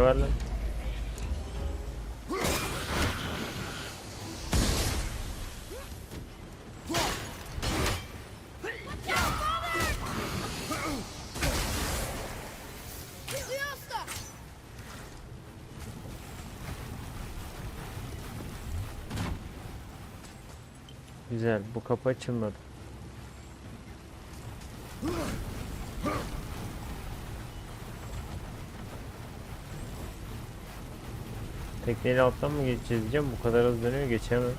var lan. Güzel. Bu kapı açılmadı. Tekneyle alttan mı geçeceğiz diyeceğim. Bu kadar hızlı dönüyor geçemem.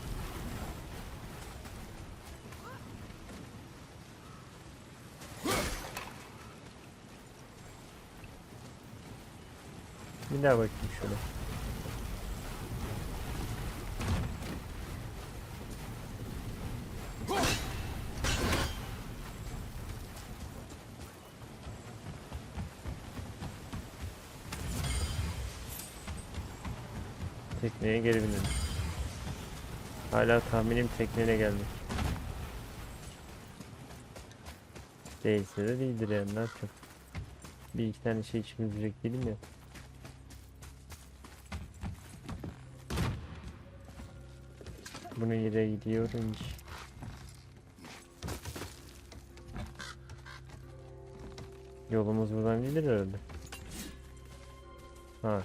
Bir daha bakayım şöyle. Tekneye geri binelim. Hala tahminim tekneyle geldik. Değilse de değildir yani ne yapacağım. Bir iki tane şey içimiz değilim ya. Bunu yere gidiyorum. Yolumuz buradan gelir herhalde. Ha.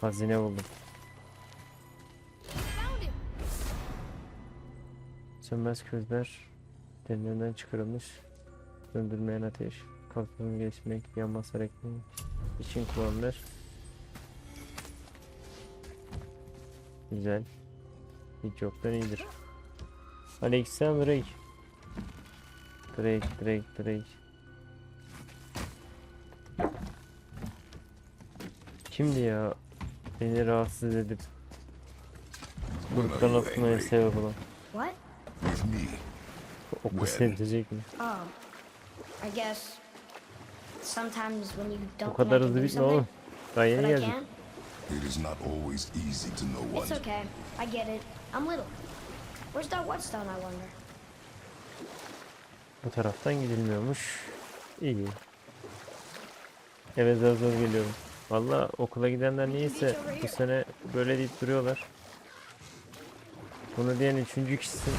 Hazine buldum. Sönmez közler derinden çıkarılmış. Söndürmeyen ateş. Kalkın geçmek, yanmaz hareket için kullanılır. Güzel. Hiç yoktan iyidir. Aleyküm Drake. Drake, Drake, Drake. Kimdi ya? Beni rahatsız edip gruptan atmaya sebep olan. What? With me. Oku When? sevdicek mi? Oh, I guess sometimes when you don't Bu kadar hızlı bitme something, oğlum. Daha yeni geldik. It is not always easy to know It's what. okay. I get it. I'm little. Where's that whetstone, I wonder? Bu taraftan gidilmiyormuş. İyi. Eve zor zor geliyorum. Valla okula gidenler niyeyse bu sene böyle deyip duruyorlar. Bunu diyen üçüncü kişisin.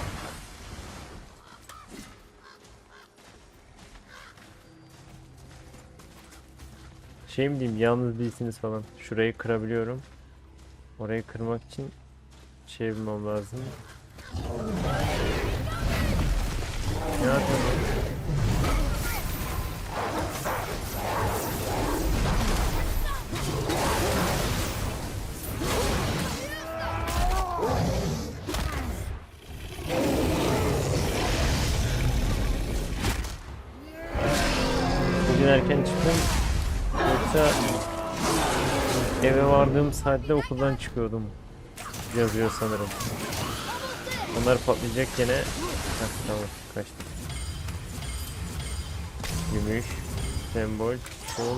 Şey mi diyeyim yalnız değilsiniz falan. Şurayı kırabiliyorum. Orayı kırmak için şey bilmem lazım. Ne yapayım? Eve vardığım saatte okuldan çıkıyordum. Yazıyor sanırım. Onlar patlayacak gene. Heh, tamam kaçtık. Gümüş, sembol, sol.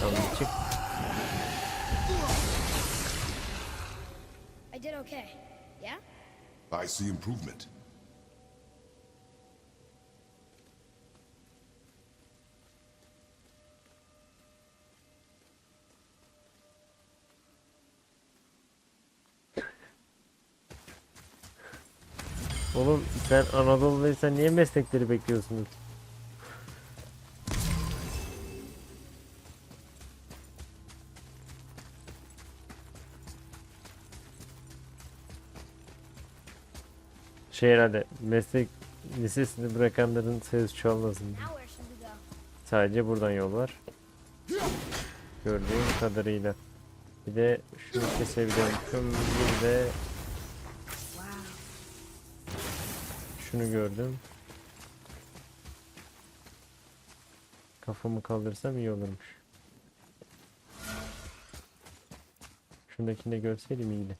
Tamam çık. I did okay. Yeah? I see improvement. Oğlum sen Anadolu'daysan niye meslekleri bekliyorsunuz? Şey herhalde meslek lisesini bırakanların sayısı çoğalmasın. Sadece buradan yol var. Gördüğüm kadarıyla. Bir de şunu kesebiliyormuşum. Bir de şunu gördüm. Kafamı kaldırsam iyi olurmuş. Şundakini de görseydim iyiydi.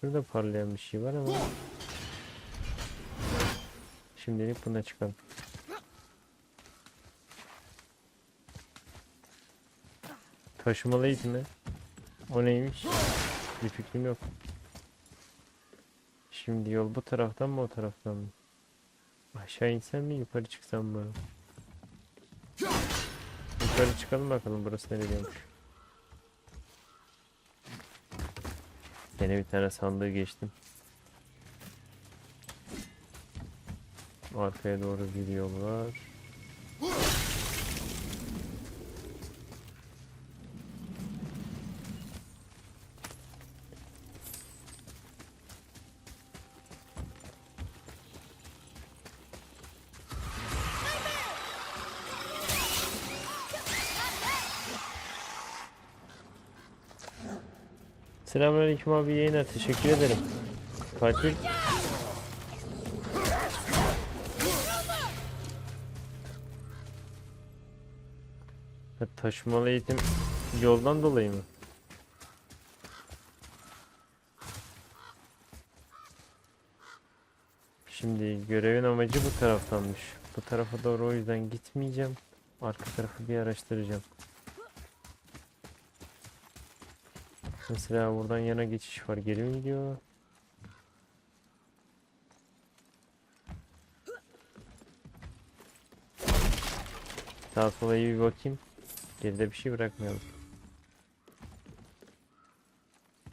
Şurada parlayan bir şey var ama Şimdilik buna çıkalım. Taşımalıydı mı? O neymiş? Bir fikrim yok. Şimdi yol bu taraftan mı o taraftan mı? Aşağı insem mi yukarı çıksam mı? Yukarı çıkalım bakalım burası gidiyormuş. Yine bir tane sandığı geçtim. Arkaya doğru bir yol var. Selamünaleyküm abi yayınlar teşekkür ederim. Fatih. Ha, taşımalı eğitim yoldan dolayı mı? Şimdi görevin amacı bu taraftanmış. Bu tarafa doğru o yüzden gitmeyeceğim. Arka tarafı bir araştıracağım. Mesela buradan yana geçiş var. Geri mi gidiyor? Sağa sola iyi bir bakayım. Geride bir şey bırakmayalım.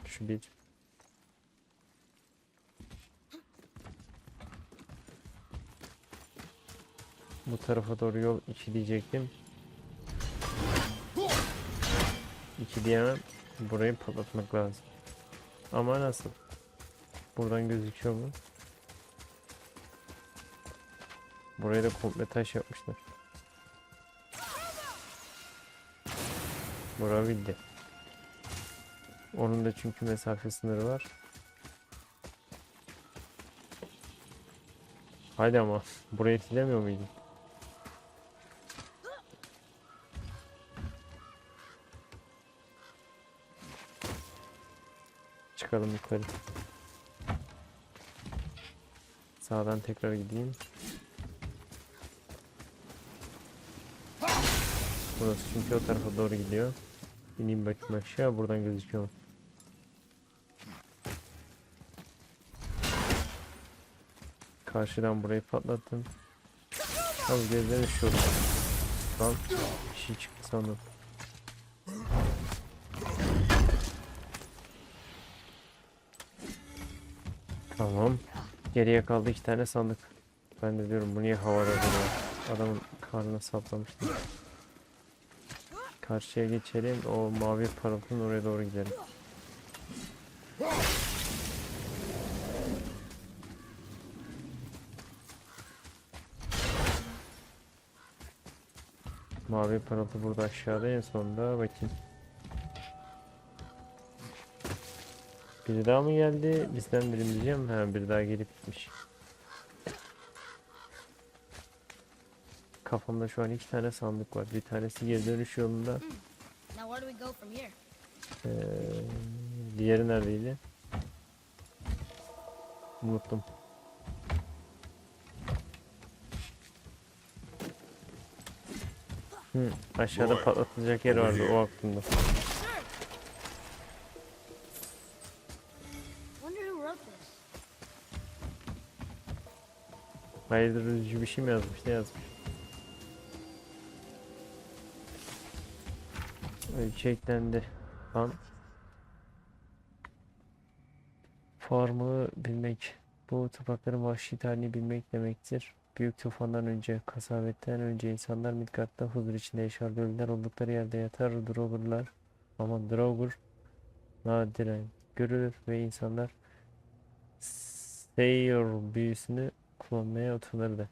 Şu bir. Bu tarafa doğru yol 2 diyecektim. 2 diyemem. Burayı patlatmak lazım. Ama nasıl? Buradan gözüküyor mu? Burayı da komple taş yapmışlar. Bura bildi. Onun da çünkü mesafe sınırı var. Haydi ama burayı etkilemiyor muydun? Çıkalım yukarı. Sağdan tekrar gideyim. Burası çünkü o tarafa doğru gidiyor. İneyim bakayım aşağı buradan gözüküyor. Karşıdan burayı patlattım. Az gözden üşüyorum. Lan bir şey çıktı sandım. Tamam. Geriye kaldı iki tane sandık. Ben de diyorum bu niye havada duruyor? Adamın karnına saplamıştım. Karşıya geçelim. O mavi parıltının oraya doğru gidelim. Mavi parıltı burada aşağıda en sonunda bakayım. Biri daha mı geldi? Bizden birim diyeceğim. Ha bir daha gelip gitmiş. Kafamda şu an iki tane sandık var. Bir tanesi geri dönüş yolunda. Here? Ee, diğeri neredeydi? Unuttum. Hı, aşağıda patlatılacak yer vardı o aklımda. Üzücü bir şey mi yazmış? Ne yazmış? Ölçü eklendi. Lan. Farmı bilmek. Bu toprakların vahşi tarihini bilmek demektir. Büyük tufandan önce, kasavetten önce insanlar Midgard'da huzur içinde yaşardı. Ölüler oldukları yerde yatar. Draugurlar, aman Draugur nadiren görülür ve insanlar Seyir büyüsünü kullanmaya utanırdı.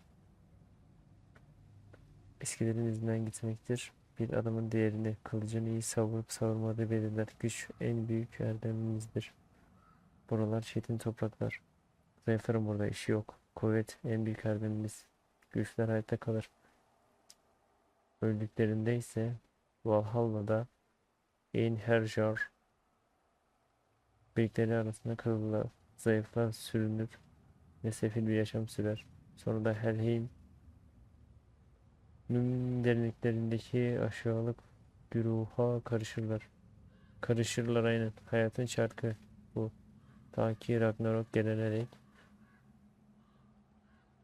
Eskilerin izinden gitmektir. Bir adamın değerini, kılıcını iyi savurup savurmadığı belirler. Güç en büyük erdemimizdir. Buralar çetin topraklar. Zayıfların burada işi yok. Kuvvet en büyük erdemimiz. Güçler hayatta kalır. Öldüklerinde ise Valhalla'da Einherjar Büyükleri arasında kırılırlar. Zayıflar sürünür ve sefil bir yaşam sürer. Sonra da Helheim Nün derinliklerindeki aşağılık güruha karışırlar. Karışırlar aynen. Hayatın şarkı bu. Ta ki Ragnarok gelene dek